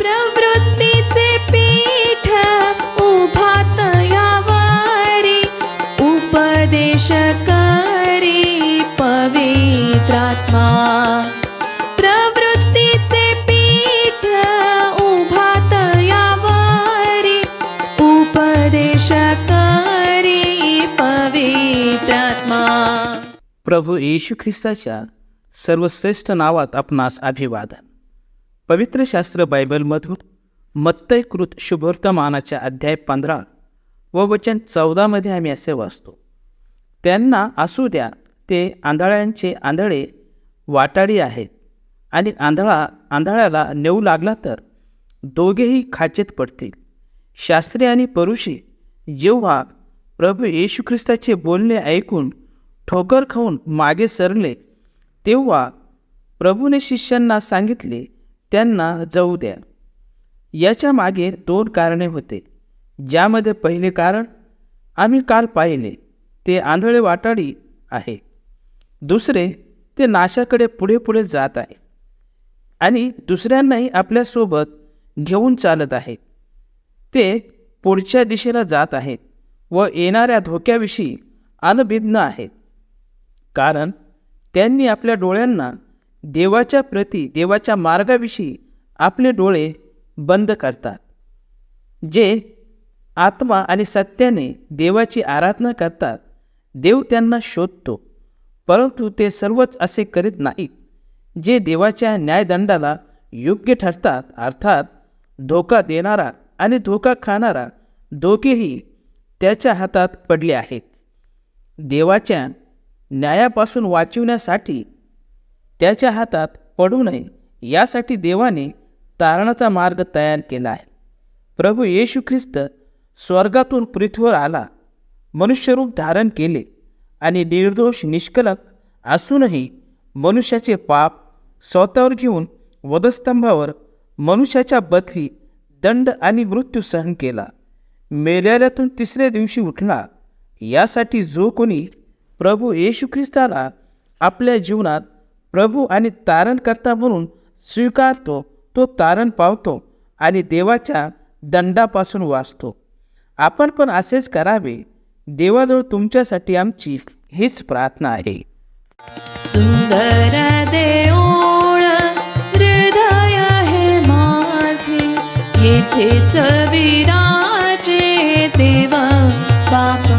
प्रवृत्तीचे पीठ उभात यावारी उपदेश करी पवित्रात्मा प्रवृत्तीचे पीठ उभात यावारी उपदेश करी पवित्रात्मा प्रभू येशू ख्रिस्ताच्या सर्वश्रेष्ठ नावात आपणास अभिवादन. पवित्र शास्त्र बायबलमधून मत्तयकृत शुभवर्तमानाच्या अध्याय पंधरा व वचन चौदामध्ये आम्ही असे वाचतो त्यांना असू द्या ते आंधळ्यांचे आंधळे वाटाडी आहेत आणि आंधळा आंधळ्याला नेऊ लागला तर दोघेही खाचेत पडतील. शास्त्री आणि परुषी जेव्हा प्रभू येशू ख्रिस्ताचे बोलणे ऐकून ठोकर खाऊन मागे सरले तेव्हा प्रभूने शिष्यांना सांगितले त्यांना जाऊ द्या. याच्या मागे दोन कारणे होते. ज्यामध्ये पहिले कारण आम्ही काल पाहिले ते आंधळे वाटाडी आहे. दुसरे ते नाशाकडे पुढे पुढे जात आहे. आणि दुसऱ्यांनाही आपल्यासोबत घेऊन चालत आहेत. ते पुढच्या दिशेला जात आहेत व येणाऱ्या धोक्याविषयी अनभिज्ञ आहेत. कारण त्यांनी आपल्या डोळ्यांना देवाच्या प्रती देवाच्या मार्गाविषयी आपले डोळे बंद करतात जे आत्मा आणि सत्याने देवाची आराधना करतात देव त्यांना शोधतो परंतु ते सर्वच असे करीत नाहीत जे देवाच्या न्यायदंडाला योग्य ठरतात अर्थात धोका देणारा आणि धोका खाणारा दोघेही त्याच्या हातात पडले आहेत. देवाच्या न्यायापासून वाचविण्यासाठी त्याच्या हातात पडू नये. यासाठी देवाने तारणाचा मार्ग तयार केला आहे. प्रभू येशू ख्रिस्त स्वर्गातून पृथ्वीवर आला. मनुष्यरूप धारण केले आणि निर्दोष निष्कलक असूनही मनुष्याचे पाप स्वतःवर घेऊन वधस्तंभावर मनुष्याच्या बदली दंड आणि मृत्यू सहन केला. मेल्यातून तिसऱ्या दिवशी उठला. यासाठी जो कोणी प्रभू येशू ख्रिस्ताला आपल्या जीवनात प्रभू आणि तारणकर्ता म्हणून स्वीकारतो तो तारण पावतो आणि देवाच्या दंडापासून वाचतो. आपण पण असेच करावे. देवाजवळ तुमच्यासाठी आमची हीच प्रार्थना आहे. सुंदर देऊळ हृदय हे माझे. येथेच विराजे देवा बाप